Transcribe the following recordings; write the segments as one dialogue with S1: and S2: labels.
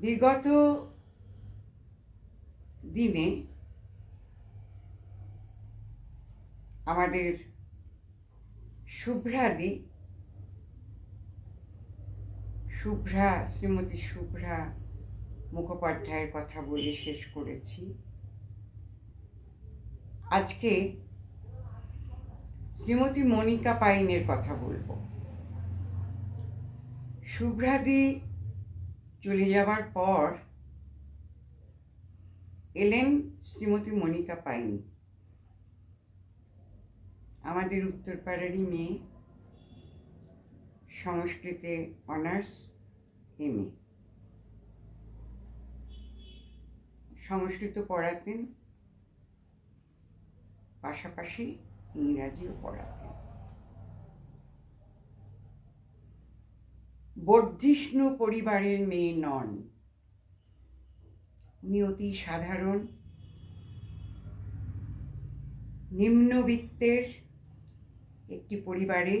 S1: বিগত দিনে আমাদের শুভ্রাদি, শুভ্রা, শ্রীমতী শুভ্রা মুখোপাধ্যায়ের কথা বলে শেষ করেছি। আজকে শ্রীমতী মনিকা পাইনের কথা বলব। শুভ্রাদি চলে যাওয়ার পর এলেন শ্রীমতী মনিকা পাইন। আমাদের উত্তরপাড়ারই মেয়ে, সংস্কৃতে অনার্স এম এ। সংস্কৃত পড়াতেন, পাশাপাশি ইংরাজিও পড়াতেন। বর্ধিষ্ণু পরিবারের মেয়ে নন। উনি অতি সাধারণ, নিম্নবিত্তের একটি পরিবারে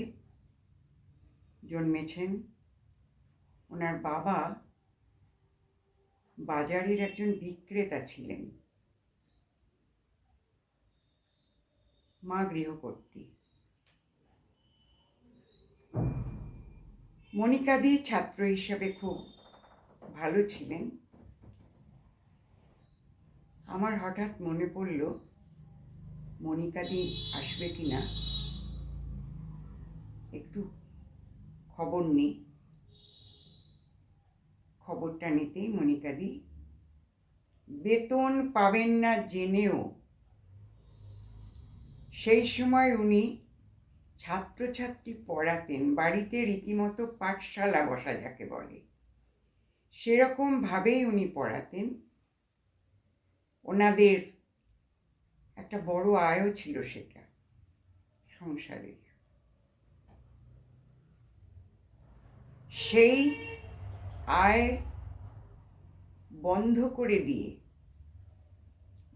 S1: জন্মেছেন। ওনার বাবা বাজারের একজন বিক্রেতা ছিলেন, মা গৃহকর্ত্রী। মনিকাদি ছাত্র হিসেবে খুব ভালো ছিলেন। আমার হঠাৎ মনে পড়ল, মনিকাদি আসবে কি না একটু খবর নিই খবরটা নিতেই মনিকাদি, বেতন পাবেন না জেনেও। সেই সময় উনি ছাত্রছাত্রী পড়াতেন, বাড়িতে রীতিমতো পাঠশালা বসা যাকে বলে। সেরকমভাবেই উনি পড়াতেন। ওনাদের একটা বড় আয়ও ছিল সেটা সংসারের। সেই আয় বন্ধ করে দিয়ে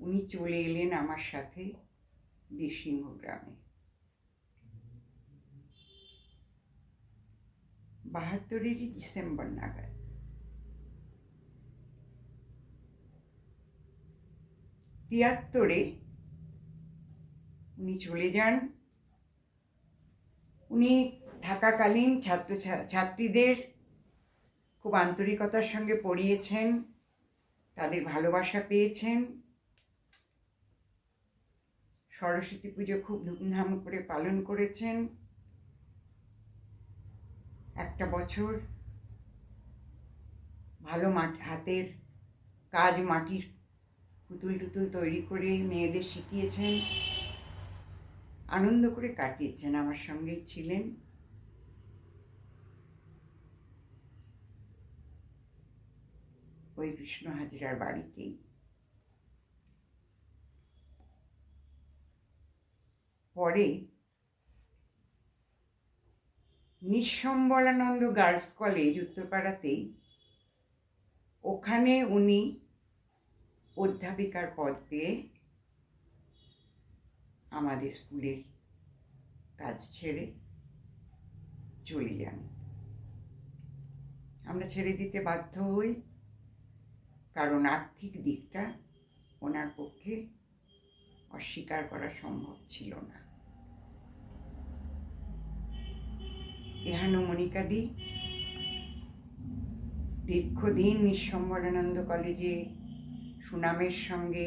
S1: উনি চলে এলেন আমার সাথে বীরসিংহ গ্রামে। বাহাত্তরেরই ডিসেম্বর নাগাদ। তিয়াত্তরে উনি চলে যান। উনি থাকাকালীন ছাত্র, ছাত্রীদের খুব আন্তরিকতার সঙ্গে পড়িয়েছেন, তাদের ভালোবাসা পেয়েছেন। সরস্বতী পুজো খুব ধুমধাম করে পালন করেছেন। একটা বছর ভালো মাঠ, হাতের কাজ মাটির পুতুল টুতুল তৈরি করে মেয়েদের শিখিয়েছেন। আনন্দ করে কাটিয়েছেন, আমার সঙ্গেই ছিলেন। ওই কৃষ্ণ হাজিরার বাড়িতেই। পরে নিঃসম্বলানন্দ গার্লস কলেজ উত্তরপাড়াতেই ওখানে উনি অধ্যাপিকার পদ পেয়ে আমাদের স্কুলের কাজ ছেড়ে চলে যান। আমরা ছেড়ে দিতে বাধ্য হই, কারণ আর্থিক দিকটা ওনার পক্ষে অস্বীকার করা সম্ভব ছিল না। এহানো মনিকাদি দীর্ঘদিন নিঃসম্বরানন্দ কলেজে সুনামের সঙ্গে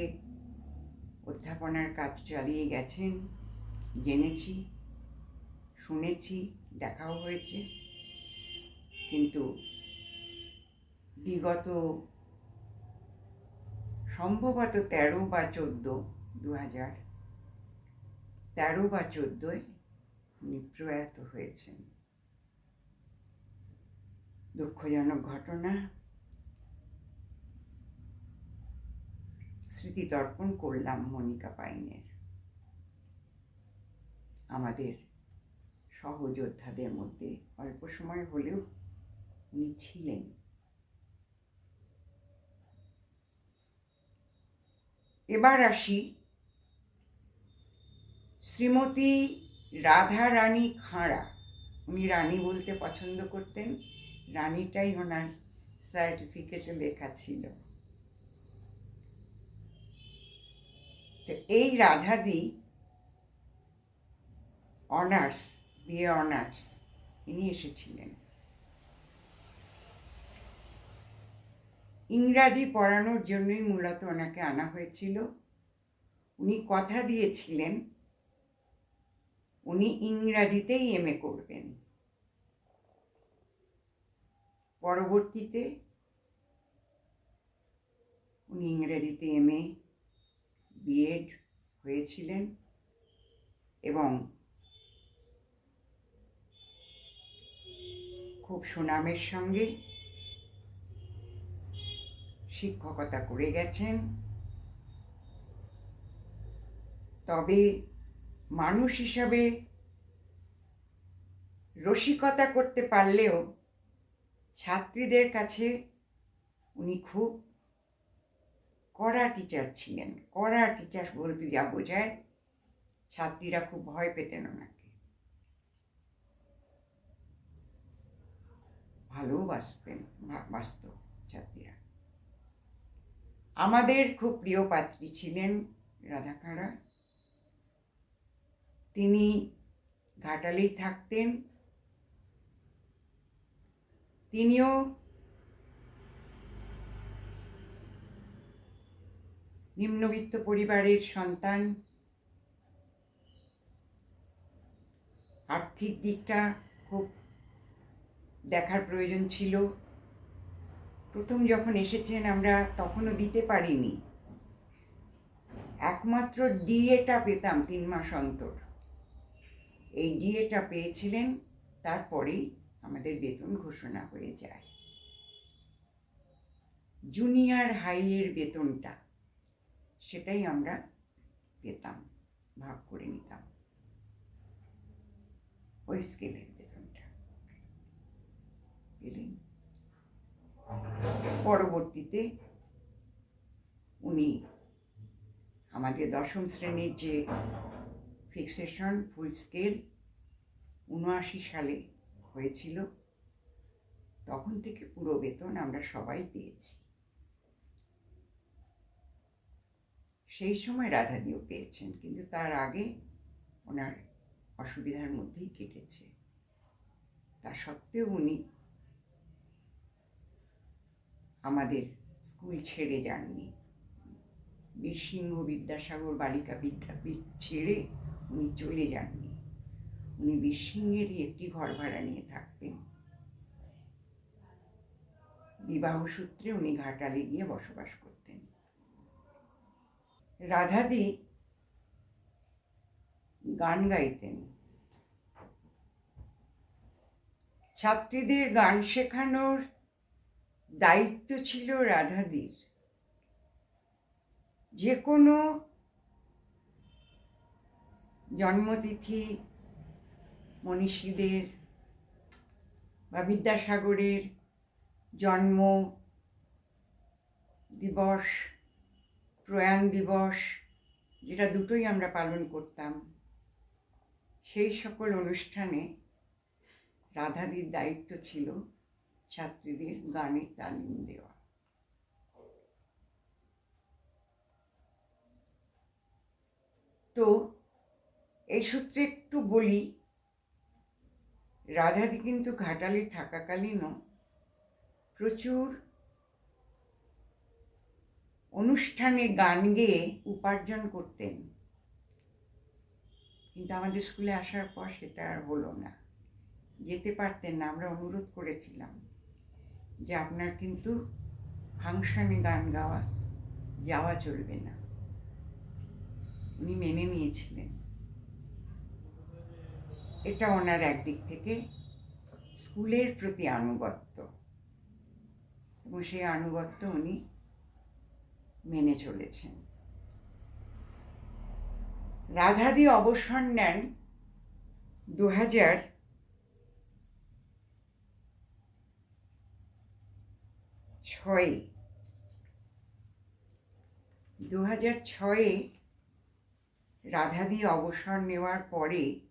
S1: অধ্যাপনার কাজ চালিয়ে গেছেন। জেনেছি, শুনেছি, দেখাও হয়েছে। কিন্তু বিগত সম্ভবত তেরো বা চোদ্দ দু হাজার তেরো বা চোদ্দোয় উনি প্রয়াত হয়েছেন। দুঃখজনক ঘটনা। স্মৃতি তর্পণ করলাম মনিকা পাইনের। আমাদের সহযোদ্ধাদের মধ্যে অল্প সময় হলেও উনি ছিলেন। এবার আসি শ্রীমতী রাধা রানী খাঁড়া। উনি রানী বলতে পছন্দ করতেন। রানীটাই ওনার সার্টিফিকেটে লেখা ছিল। তো এই রাধাদি অনার্স, বিএ অনার্স, ইনি এসেছিলেন। ইংরাজি পড়ানোর জন্যই মূলত ওনাকে আনা হয়েছিল। উনি কথা দিয়েছিলেন, উনি ইংরাজিতেই এম এ করবেন। পরবর্তীতে উনি ইংরেজিতে এম এ বিএড হয়েছিলেন এবং খুব সুনামের সঙ্গে শিক্ষকতা করে গেছেন। তবে মানুষ হিসাবে রসিকতা করতে পারলেও ছাত্রীদের কাছে উনি খুব কড়া টিচার ছিলেন। কড়া টিচার বলতে যা বোঝায়, ছাত্রীরা খুব ভয় পেতেন ওনাকে। ভালোবাসতেন বাসত ছাত্রীরা। আমাদের খুব প্রিয় পাত্রী ছিলেন রাধাকাঁড়া তিনি ঘাটালেই থাকতেন তিনিও নিম্নবিত্ত পরিবারের সন্তান। আর্থিক দিকটা খুব দেখার প্রয়োজন ছিল। প্রথম যখন এসেছেন আমরা তখনও দিতে পারিনি। একমাত্র ডিএটা পেতাম তিন মাস অন্তর। এই ডিএটা পেয়েছিলেন, তারপরেই আমাদের বেতন ঘোষণা হয়ে যায়। জুনিয়র হাইয়ের বেতনটা, সেটাই আমরা পেতাম, ভাগ করে নিতাম। ওই স্কেলের বেতনটা। পরবর্তীতে উনি আমাদের দশম শ্রেণির যে ফিক্সেশন ফুল স্কেল উনআশি সালে হয়েছিল, তখন থেকে পুরো বেতন আমরা সবাই পেয়েছি। সেই সময় রাধাদিও পেয়েছেন, কিন্তু তার আগে ওনার অসুবিধার মধ্যেই কেটেছে। তা সত্ত্বেও উনি আমাদের স্কুল ছেড়ে যাননি। বীরসিংহ বিদ্যাসাগর বালিকা বিদ্যাপীঠ ছেড়ে উনি চলে যাননি। উনি বীরসিংহেরই একটি ঘর ভাড়া নিয়ে থাকতেন। বিবাহ সূত্রে উনি ঘাটালে গিয়ে বসবাস করতেন। রাধাদি গান গাইতেন। ছাত্রীদের গান শেখানোর দায়িত্ব ছিল রাধাদির। যে কোনো জন্মতিথি মনীষীদের বা বিদ্যাসাগরের জন্ম দিবস, প্রয়াণ দিবস, যেটা দুটোই আমরা পালন করতাম, সেই সকল অনুষ্ঠানে রাধাদির দায়িত্ব ছিল ছাত্রীদের গানের তালিম দেওয়া। তো এই সূত্রে একটু বলি রাধাদি কিন্তু ঘাটালে থাকাকালীনও প্রচুর অনুষ্ঠানে গান গেয়ে উপার্জন করতেন। কিন্তু আমাদের স্কুলে আসার পর সেটা আর হলো না। যেতে পারতেন না, আমরা অনুরোধ করেছিলাম যে আপনার কিন্তু ফাংশনে গান গাওয়া, যাওয়া চলবে না। উনি মেনে নিয়েছিলেন। এটা ওনার একদিক থেকে স্কুলের প্রতি আনুগত্য। এবং সেই আনুগত্য উনি মেনে চলেছেন। রাধাদি অবসর নেন দু হাজার ছয়ে। দু হাজার ছয়ে রাধাদি অবসর নেওয়ার পরে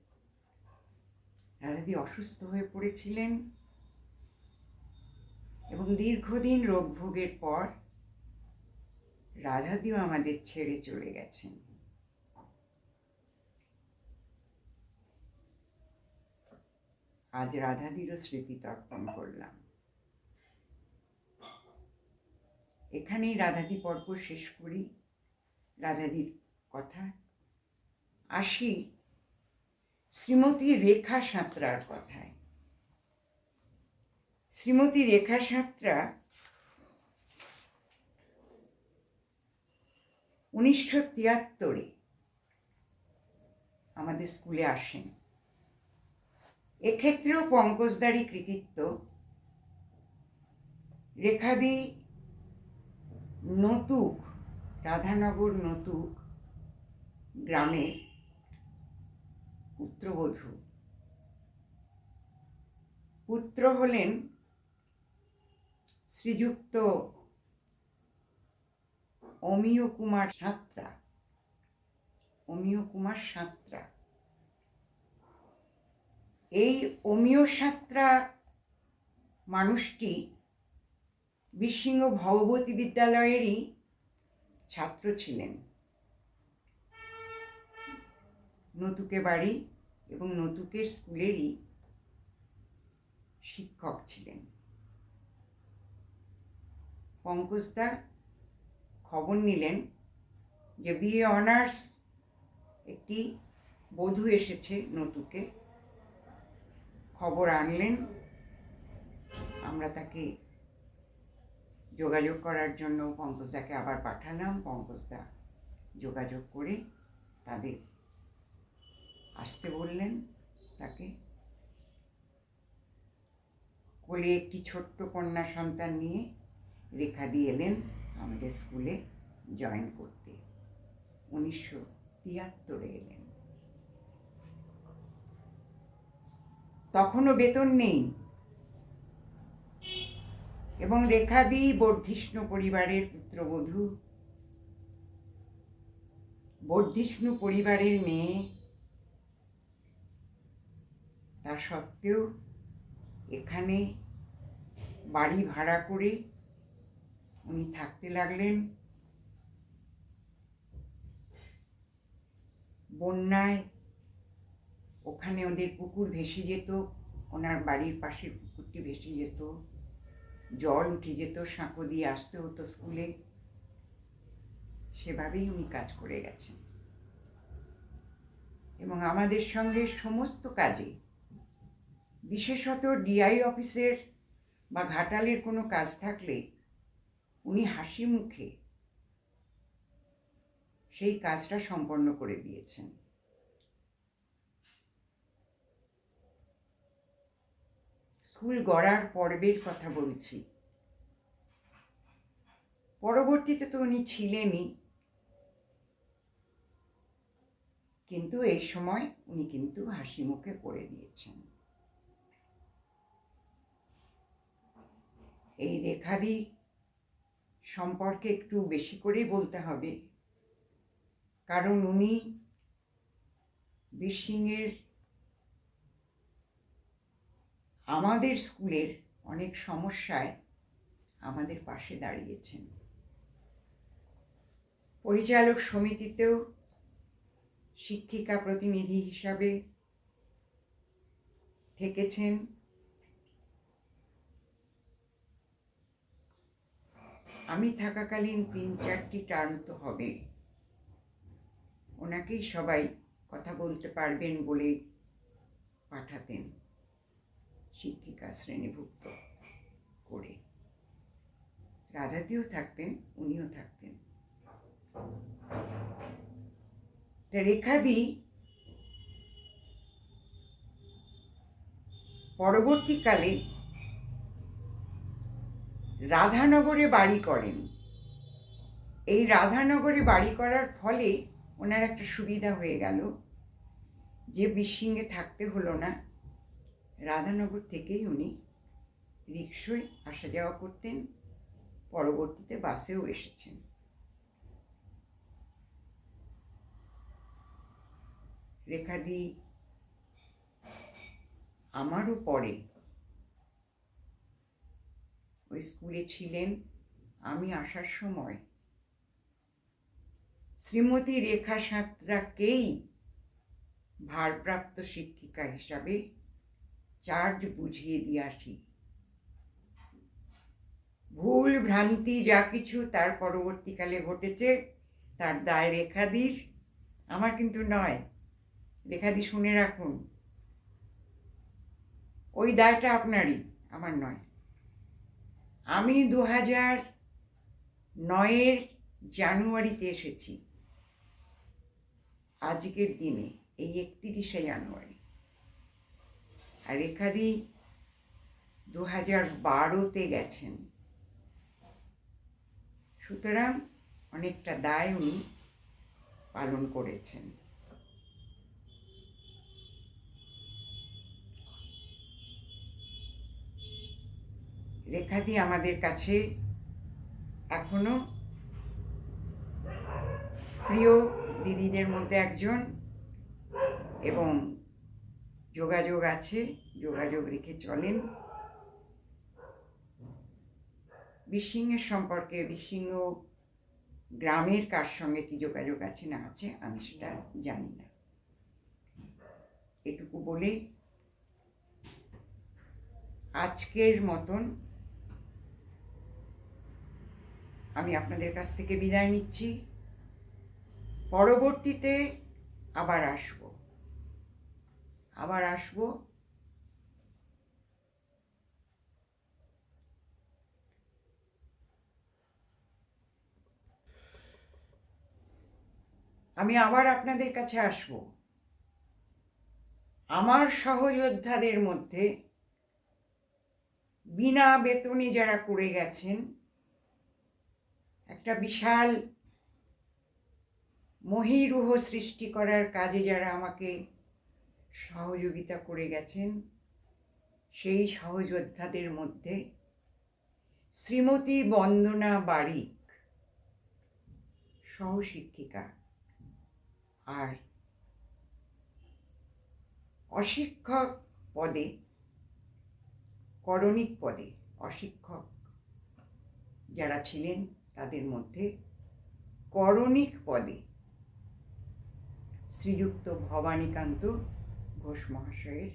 S1: রাধাদি অসুস্থ হয়ে পড়েছিলেন এবং দীর্ঘদিন রোগভোগের পর রাধাদিও আমাদের ছেড়ে চলে গেছেন। আজ রাধাদিরও স্মৃতি তর্পণ করলাম। এখানেই রাধাদি পর্ব শেষ করি। রাধাদির কথা আসি। শ্রীমতী রেখা সাঁতরার কথায়। শ্রীমতী রেখা সাঁতরা উনিশশো তিয়াত্তরে আমাদের স্কুলে আসেন। এক্ষেত্রেও পঙ্কজদারি কৃতিত্ব। রেখাদি নতুক, রাধানগর নতুক গ্রামের পুত্রবধূ। পুত্র হলেন শ্রীযুক্ত অমিয় কুমার সাঁতরা। অমিয় কুমার সাঁতরা। এই অমিয় সাঁতরা মানুষটি বিসিংহ ভগবতী বিদ্যালয়েরই ছাত্র ছিলেন। নতুকে বাড়ি এবং নতুকের স্কুলেরই শিক্ষক ছিলেন। পঙ্কজদা খবর নিলেন যে বিএ অনার্স একটি বধূ এসেছে নতুকে। খবর আনলেন। আমরা তাকে যোগাযোগ করার জন্য পঙ্কজদাকে আবার পাঠালাম। পঙ্কজদা যোগাযোগ করে তাদের আসতে বললেন তাকে। কোলে একটি ছোট্ট কন্যা সন্তান নিয়ে রেখা দিয়ে এলেন আমাদের স্কুলে জয়েন করতে। উনিশশো তিয়াত্তরে এলেন। তখনও বেতন নেই। এবং রেখা রেখাদি বর্ধিষ্ণু পরিবারের পুত্রবধূ। বর্ধিষ্ণু পরিবারের মেয়ে তা সত্ত্বেও এখানে বাড়ি ভাড়া করে উনি থাকতে লাগলেন। বন্যায় ওখানে ওদের পুকুর ভেসে যেত, ওনার বাড়ির পাশের পুকুরটি ভেসে যেত, জল উঠে যেত, সাঁকো দিয়ে আসতে হতো স্কুলে। সেভাবেই উনি কাজ করে গেছেন। এবং আমাদের সঙ্গে সমস্ত কাজে বিশেষত ডিআই অফিসের বা ঘাটালের কোনো কাজ থাকলে উনি হাসি মুখে সেই কাজটা সম্পন্ন করে দিয়েছেন। স্কুল গড়ার পর্বের কথা বলছি। পরবর্তীতে তো উনি ছিলেনই। কিন্তু এই সময় উনি কিন্তু হাসি মুখে করে দিয়েছেন। এই রেখারই সম্পর্কে একটু বেশি করেই বলতে হবে। কারণ উনি বিসিংয়ের আমাদের স্কুলের অনেক সমস্যায় আমাদের পাশে দাঁড়িয়েছেন। পরিচালক সমিতিতেও শিক্ষিকা প্রতিনিধি হিসাবে থেকেছেন। আমি থাকাকালীন তিন চারটি টার্ম তো হবে। ওনাকেই সবাই কথা বলতে পারবেন বলে পাঠাতেন শিক্ষিকা শ্রেণীভুক্ত করে। রাধাদিও থাকতেন, উনিও থাকতেন। তা রেখাদি পরবর্তীকালে রাধানগরে বাড়ি করেন। এই রাধানগরে বাড়ি করার ফলে ওনার একটা সুবিধা হয়ে গেল যে বিশিঙ্গে থাকতে হলো না। রাধানগর থেকেই উনি রিক্সোয় আসা যাওয়া করতেন, পরবর্তীতে বাসেও এসেছেন। রেখাদি, আমারও পরে ওই স্কুলে ছিলেন আমি আসার সময়। শ্রীমতী রেখা সাঁতরাকেই ভারপ্রাপ্ত শিক্ষিকা হিসাবে চার্জ বুঝিয়ে দিয়ে আসি। ভুল ভ্রান্তি যা কিছু তার পরবর্তীকালে ঘটেছে, তার দায় রেখাদির। আমার কিন্তু নয়। রেখাদি শুনে রাখুন, ওই দায়টা আপনারই, আমার নয়। আমি দু হাজার নয়ের জানুয়ারিতে এসেছি। আজকের দিনে, এই একত্রিশে জানুয়ারি। আর রেখাদি দু হাজার বারোতে গেছেন। সুতরাং অনেকটা দায় উনি পালন করেছেন। রেখাদি আমাদের কাছে এখনও প্রিয় দিদিদের মধ্যে একজন এবং যোগাযোগ আছে, যোগাযোগ রেখে চলেন। বিসিংহের সম্পর্কে, বিসিংহ গ্রামের কার সঙ্গে কি যোগাযোগ আছে না আছে আমি সেটা জানি না। এটুকু বলে আজকের মতন আমি আপনাদের কাছ থেকে বিদায় নিচ্ছি। পরবর্তীতে আবার আসব। আবার আসব। আমি আবার আপনাদের কাছে আসব। আমার সহযোদ্ধাদের মধ্যে বিনা বেতনে যারা করে গেছেন একটা বিশাল মহিরুহ সৃষ্টি করার কাজে যারা আমাকে সহযোগিতা করে গেছেন, সেই সহযোদ্ধাদের মধ্যে শ্রীমতী বন্দনা বারিক, সহশিক্ষিকা আর অশিক্ষক পদে, করণিক পদে অশিক্ষক যারা ছিলেন তাদের মধ্যে করণিক পদে শ্রীযুক্ত ভবানীকান্ত ঘোষ মহাশয়ের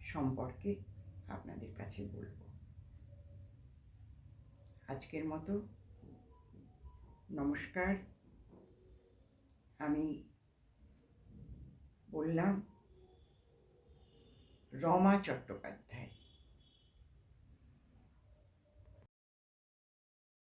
S1: সম্পর্কে আপনাদের কাছে বলব। আজকের মতো নমস্কার। আমি বললাম রমা চট্টোপাধ্যায়।